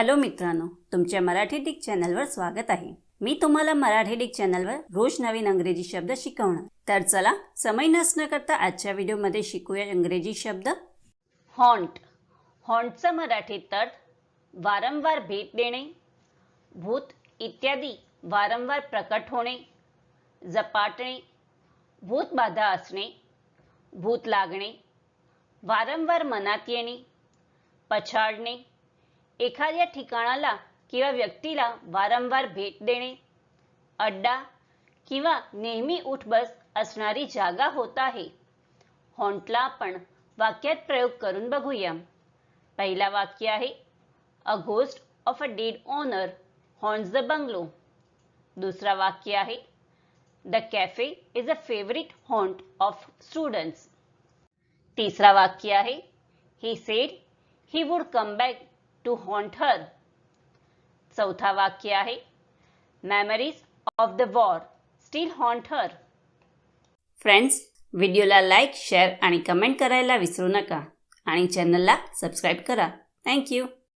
Hello मित्रांनो तुमच्या Marathi Dick चॅनलवर स्वागत आहे. मी तुम्हाला मराठी डिक चॅनलवर रोज नवीन अंग्रेजी शब्द शिकवणार. तर चला समय नसणं करता आजच्या व्हिडिओमध्ये शिकूया इंग्रजी शब्द. हॉन्ट. हॉन्टचा मराठीत अर्थ वारंवार भेट देणे. भूत इत्यादी वारंवार प्रकट होणे. झपाटणे भूतबाधा असणे. भूत लागणे. वारंवार मनात येणे. पछाडणे. एखाद्या ठिकाणाला किंवा व्यक्तीला वारंवार भेट देणे अड्डा किंवा नेहमी उठबस असणारी जागा होत आहे. हॉन्टला आपण वाक्यात प्रयोग करून बघूया. पहिला वाक्य आहे a ghost of a dead owner haunts the bungalow दुसरा वाक्य आहे the cafe is a favourite haunt of students तिसरा वाक्य आहे he said he would come back to haunt her चौथा वाक्य आहे. Memories of the war still haunt her friends व्हिडिओला लाईक शेअर आणि कमेंट करायला विसरू नका. आणि चॅनलला सबस्क्राईब करा. थँक्यू